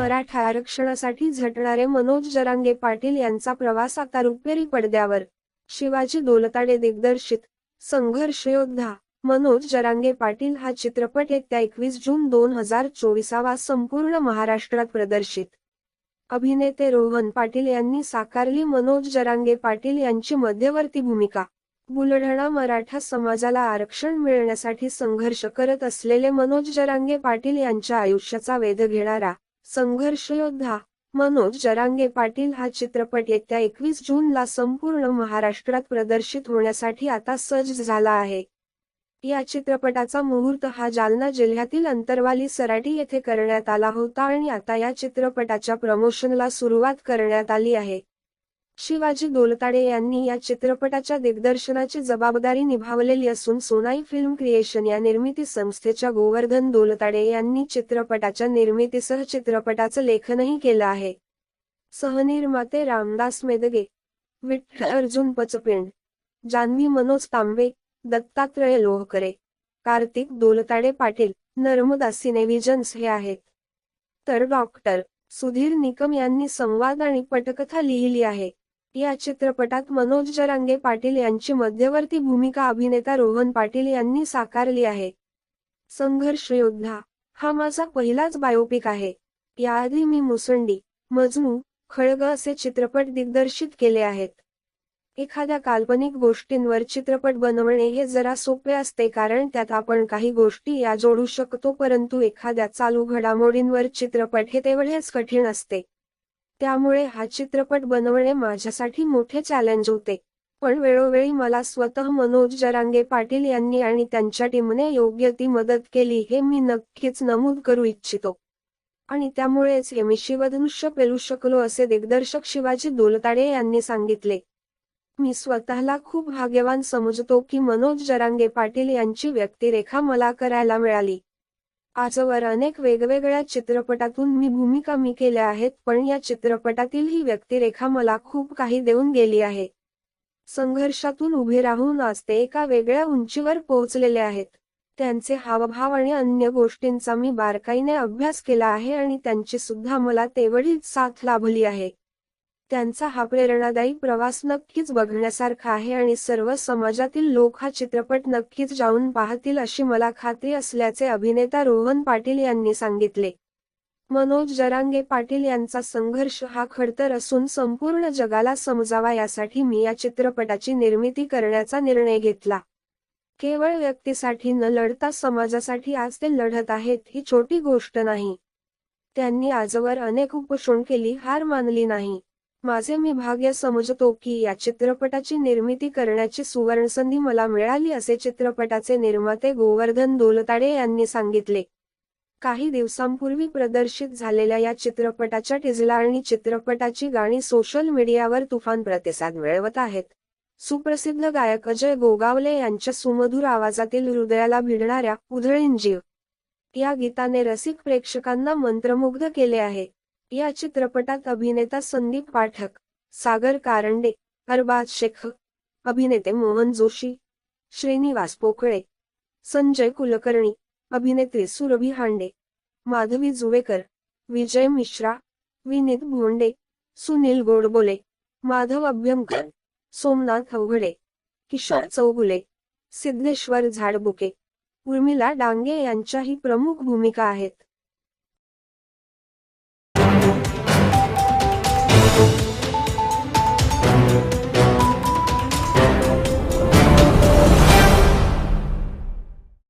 मराठा आरक्षणासाठी झटणारे मनोज जरांगे पाटील यांचा प्रवास आता रुपेरी पडद्यावर. शिवाजी दोलताडे दिग्दर्शित संघर्ष योद्धा मनोज जरांगे पाटील हा चित्रपट येत्या एकवीस जून दोन हजार चोवीसावा संपूर्ण महाराष्ट्रात प्रदर्शित. अभिनेते रोहन पाटील यांनी साकारली मनोज जरांगे पाटील यांची मध्यवर्ती भूमिका. बुलढाणा मराठा समाजाला आरक्षण मिळण्यासाठी संघर्ष करत असलेले मनोज जरांगे पाटील यांच्या आयुष्याचा वेध घेणारा संघर्ष योद्धा. मनोज जरांगे पाटील हा चित्रपट येत्या एकवीस जूनला संपूर्ण महाराष्ट्रात प्रदर्शित होण्यासाठी आता सज्ज झाला आहे. या चित्रपटाचा मुहूर्त हा जालना जिल्ह्यातील अंतरवाली सराटी येथे करण्यात आला होता आणि आता या चित्रपटाच्या प्रमोशनला सुरुवात करण्यात आली आहे. शिवाजी दोलताडे यांनी या चित्रपटाच्या दिग्दर्शनाची जबाबदारी निभावलेली असून सोनाई फिल्म क्रिएशन या निर्मिती संस्थेच्या गोवर्धन दोलताडे यांनी चित्रपटाच्या निर्मितीसह चित्रपटाचं लेखनही केलं आहे. सहनिर्माते रामदास मेदगे विठ्ठल अर्जुन पचपिंड जान्हवी मनोज तांबे दत्तात्रय लोहकरे कार्तिक दोलताडे पाटील नर्मदा सिनेव्हिजन्स हे आहेत. तर डॉक्टर सुधीर निकम यांनी संवाद आणि पटकथा लिहिली आहे. या चित्रपटात मनोज जरांगे पाटील यांची मध्यवर्ती भूमिका अभिनेता रोहन पाटील यांनी साकारली आहे. संघर्ष योद्धा. हा माझा पहिलाच बायोपिक आहे. याआधी मी मुसंडी मजनू खळग असे चित्रपट दिग्दर्शित केले आहेत. एखाद्या काल्पनिक गोष्टींवर चित्रपट बनवणे हे जरा सोपे असते कारण त्यात आपण काही गोष्टी या जोडू शकतो परंतु एखाद्या चालू घडामोडींवर चित्रपट हे तेवढेच कठीण असते. त्यामुळे हा चित्रपट बनवणे माझ्यासाठी मोठे चॅलेंज होते. पण वेळोवेळी मला स्वतः मनोज जरांगे पाटील यांनी आणि त्यांच्या टीमने योग्य ती मदत केली हे मी नक्कीच नमूद करू इच्छितो. आणि त्यामुळेच हे मी शिवधनुष्य पेलू शकलो असे दिग्दर्शक शिवाजी दोलताडे यांनी सांगितले. मी स्वतःला खूप भाग्यवान समजतो की मनोज जरांगे पाटील यांची व्यक्तिरेखा मला करायला मिळाली. आजवर अनेक वेगवेगळ्या चित्रपटातून मी भूमिका मी केल्या आहेत पण या चित्रपटातील ही व्यक्तिरेखा मला खूप काही देऊन गेली आहे. संघर्षातून उभे राहून आज ते एका वेगळ्या उंचीवर पोहोचलेले आहेत. त्यांचे हावभाव आणि अन्य गोष्टींचा मी बारकाईने अभ्यास केला आहे आणि त्यांची सुद्धा मला तेवढीच साथ लाभली आहे. त्यांचा हा प्रेरणादायी प्रवास नक्कीच बघण्यासारखा आहे आणि सर्व समाजातील लोक हा चित्रपट नक्कीच जाऊन पाहतील अशी मला खात्री असल्याचे अभिनेता रोहन पाटील यांनी सांगितले. मनोज जरांगे पाटील यांचा संघर्ष हा खडतर असून संपूर्ण जगाला समजावा यासाठी मी या चित्रपटाची निर्मिती करण्याचा निर्णय घेतला. केवळ व्यक्तीसाठी न लढता समाजासाठी आज ते लढत आहेत ही छोटी गोष्ट नाही. त्यांनी आजवर अनेक उपोषण केली हार मानली नाही. माझे मी भाग्य समजतो की या चित्रपटाची निर्मिती करण्याची सुवर्णसंधी मला मिळाली असे चित्रपटाचे निर्माते गोवर्धन दोलताडे यांनी सांगितले. काही दिवसांपूर्वी प्रदर्शित झालेल्या या चित्रपटाच्या टिझला आणि चित्रपटाची गाणी सोशल मीडियावर तुफान प्रतिसाद मिळवत आहेत. सुप्रसिद्ध गायक अजय गोगावले यांच्या सुमधुर आवाजातील हृदयाला भिडणाऱ्या उधळींजीव या गीताने रसिक प्रेक्षकांना मंत्रमुग्ध केले आहे. या चित्रपटात अभिनेता संदीप पाठक सागर कारंडे अरबाज शेख अभिनेते मोहन जोशी श्रीनिवास पोकळे संजय कुलकर्णी अभिनेत्री सुरभी हांडे माधवी जुवेकर विजय मिश्रा विनीत भोंडे सुनील गोडबोले माधव अभ्यंकर सोमनाथ अवघडे किशोर चौगुले सिद्धेश्वर झाडबुके उर्मिला डांगे यांच्याही प्रमुख भूमिका आहेत. Thank you